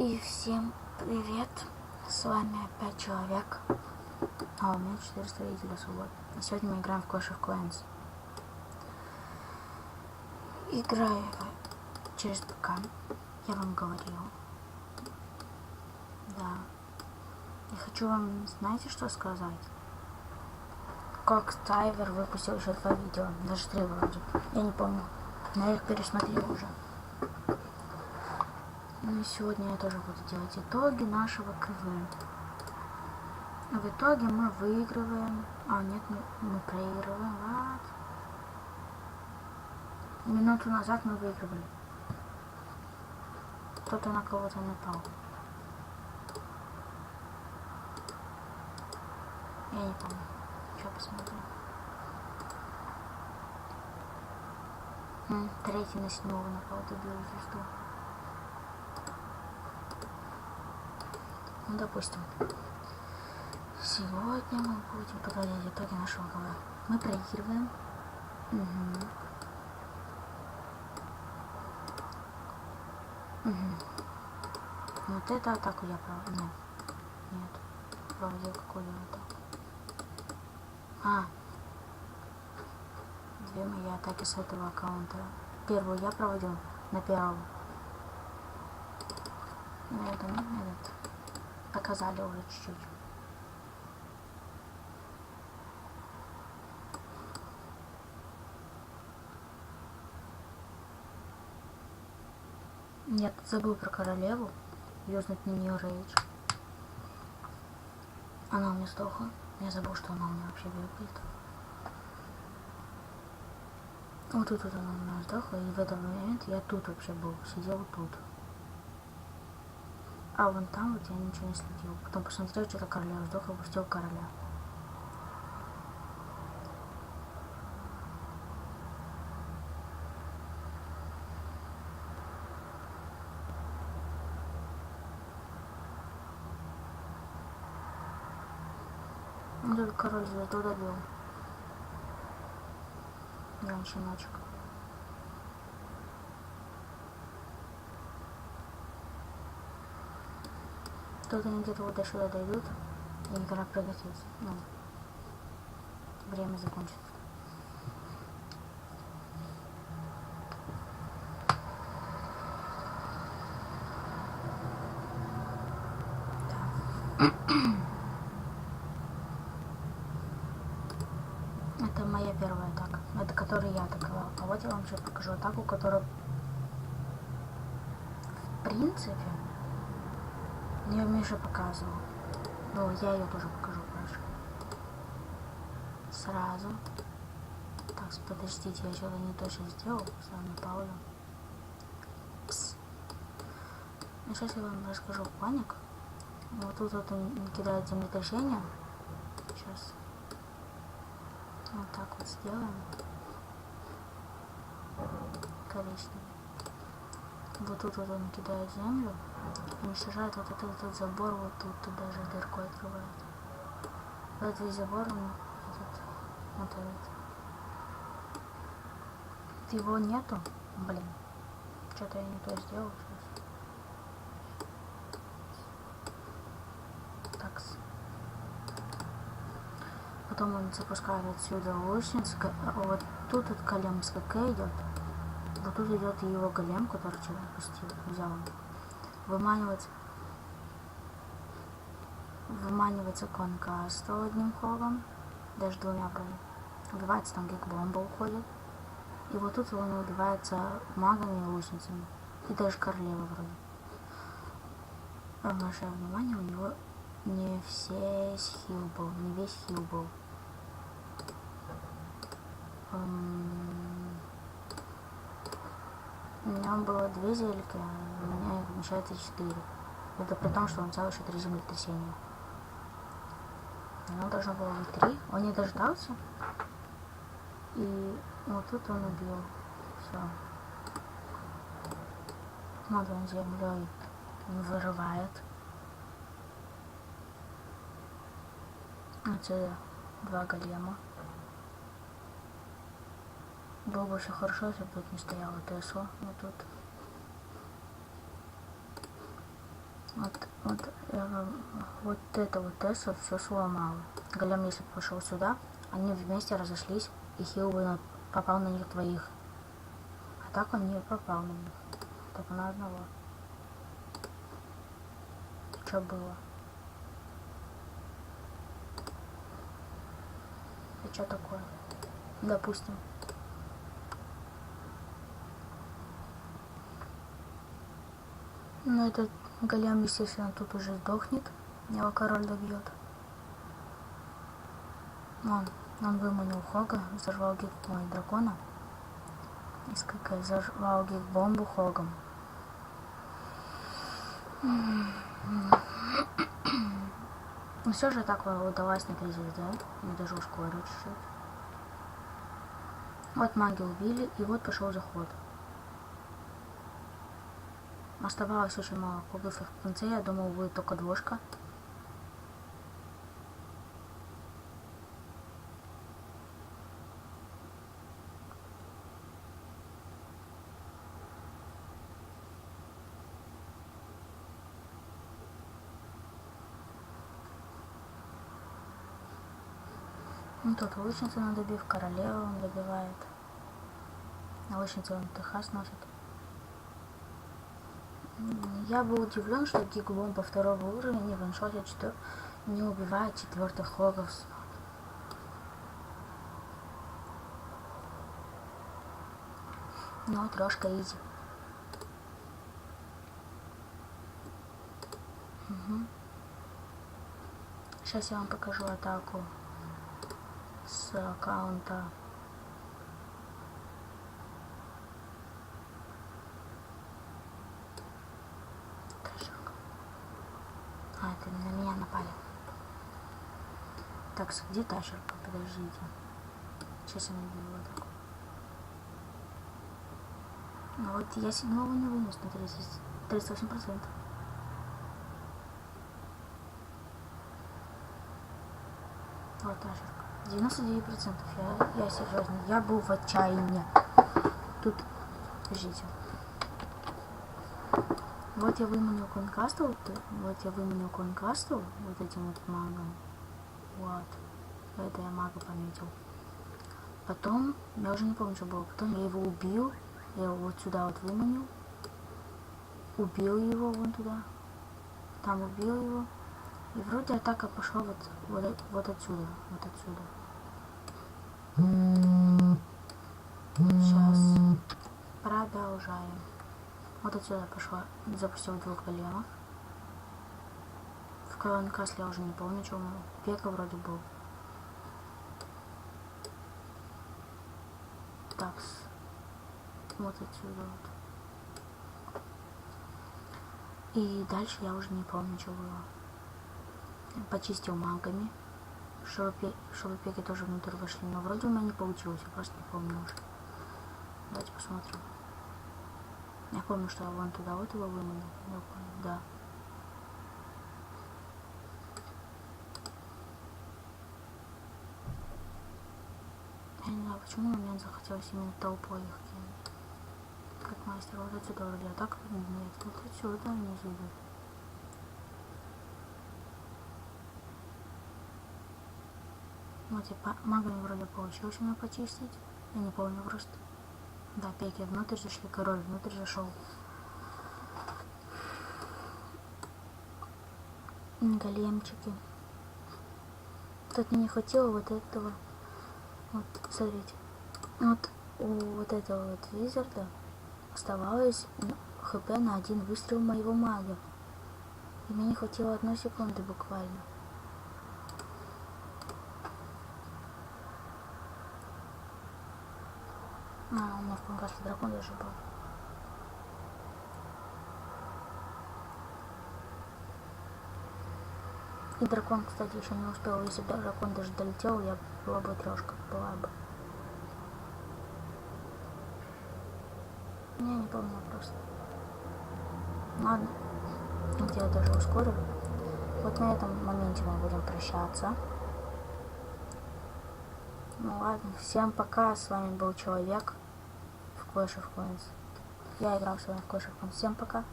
И всем привет! С вами опять человек. А у меня 4 строителя свобод. И сегодня мы играем в Clash of Clans. Играю через ПК. Я вам говорил. Да. Я хочу вам, знаете, что сказать? Как Тайвер выпустил еще два видео. Даже три вроде. Я не помню. Но я их пересмотрел уже. И сегодня я тоже буду делать итоги нашего КВ. В итоге мы выигрываем. А, нет, мы, мы проигрываем. Вот. Минуту назад мы выигрывали. Кто-то на кого-то напал. Я не помню. Сейчас посмотрим. М, Третий на седьмого напал, добил звезду. Ну, допустим, сегодня мы будем подводить итоги нашего ГВ. Мы проигрываем. Угу. Угу. Вот это атаку я проводил. Нет. Нет. Проводил какую атаку. А. Две мои атаки с этого аккаунта. Первую я проводил на первом. Ну, это, этот показали уже чуть-чуть. Нет, забыл про королеву. Юзнуть на нее рейдж. Она у меня сдохла. Я забыл, что она у меня вообще бегает. Вот тут вот она у меня сдохла, и в этот момент я тут вообще был. Сидел тут. А вон там вот я ничего не следил. Потом посмотрел, что-то короля сдохла, пустил короля. Этот король звезду добил. Я щеночек. Тут они где-то вот до сюда дойдут, и игра прекратится. Ну, время закончится. Это моя первая атака. Это которую я атаковал. А вот я вам сейчас покажу атаку, которую в принципе мне Миша показывал. Ну, я ее тоже покажу позже. Сразу. Так, подождите, я что-то не то сейчас сделал. С вами Пауля. Пс. Ну, сейчас я вам расскажу паник. Вот тут вот он кидает землетрясение. Сейчас. Вот так вот сделаем. Коричневый. Вот тут вот он кидает землю, уничтожает вот этот, этот забор, вот тут, даже дырку открывает. Вот этот забор, он, этот, вот этот. Его нету, блин. Что-то я не то сделал сейчас. Так. Потом он запускает отсюда лучниц. Вот тут вот колем с КК идет. Вот тут идет его голем, который вчера пустил, взял. Выманивается. Выманивается конкаста одним ходом. Даже двумя вроде. Убивается там, как бомба уходит. И вот тут он убивается магами и лучницами. И даже королева вроде. Обращаю внимание, у него не все хил был, не весь хил был. У меня было две зельки, а у меня их вмещается четыре. Это при том, что он взял еще три землетрясения. Ему должно было быть три. Он не дождался. И вот тут он убил. Все. Вот он землей вырывает. Отсюда два голема. Было бы еще хорошо, если бы тут не стояло ТСО, но тут Вот, вот, э, вот это вот Тесса все сломало. Голем, если бы пошел сюда, они вместе разошлись, и Хилл бы попал на них двоих. А так он не попал на них. Только на одного. Что было? И что такое? Допустим. Ну, этот голем, естественно, тут уже сдохнет. Его король добьет. Он, он выманил Хога, взорвал гиг ой, дракона. И сколько взорвал гиг бомбу Хогом. Ну все же так удалось на кризис, да? И даже ускорить чуть-чуть. Вот маги убили, и вот пошел заход. Оставалось очень мало и в конце, я думал, будет только двушка. Ну тут лучницу он добив, королеву он добивает. А лучницу он ТХ сносит. Я был удивлен, что гигломба второго уровня не ваншотит, что не убивает четвертых хогов. Ну, трошка изи. Сейчас я вам покажу атаку с аккаунта. Трэшак. А, это на меня напали. Так, с- где Ташерка? Подождите. Сейчас я найду его так. Ну вот я седьмого не вынес на 30, 38 процентов. Вот Ташерка. 99 процентов. Я, я серьезно. Я был в отчаянии. Тут, подождите. Вот я выманил конкасту, вот я выманил конкасту вот этим вот магом. Вот. Это я мага пометил. Потом, я уже не помню, что было. Потом я его убил. Я его вот сюда вот выманил. Убил его вон туда. Там убил его. И вроде атака пошла вот, вот, от- вот отсюда. Вот отсюда. Сейчас. Продолжаем. Вот отсюда пошла. Запустил двух големов. В Касле я уже не помню, что он. Пека вроде был. Такс. Вот отсюда вот. И дальше я уже не помню, что было. Почистил магами. Чтобы, пе- чтобы пеки тоже внутрь вошли. Но вроде у меня не получилось, я просто не помню уже. Давайте посмотрим. Я помню, что я вон туда вот его помню, да. Я не знаю, почему мне захотелось именно толпой их кинуть. Как мастер, вот отсюда вроде, а так нет, вот отсюда они идут. Вот типа магами вроде получилось у меня почистить. Я не помню просто. Да, пеки внутрь зашли, король внутрь зашел. Големчики. Тут мне не хватило вот этого. Вот, смотрите. Вот у вот этого вот визарда оставалось ну, хп на один выстрел моего мага. И мне не хватило одной секунды буквально. А, у меня в Конгасле дракон даже был. И дракон, кстати, еще не успел. Если бы дракон даже долетел, я была бы трешка. Была бы. Не, не помню просто. Ладно. Вот я даже ускорю. Вот на этом моменте мы будем прощаться. Ну ладно, всем пока. С вами был Человек в Clash of Clans. Я играл с вами в Clash of Clans. Всем пока.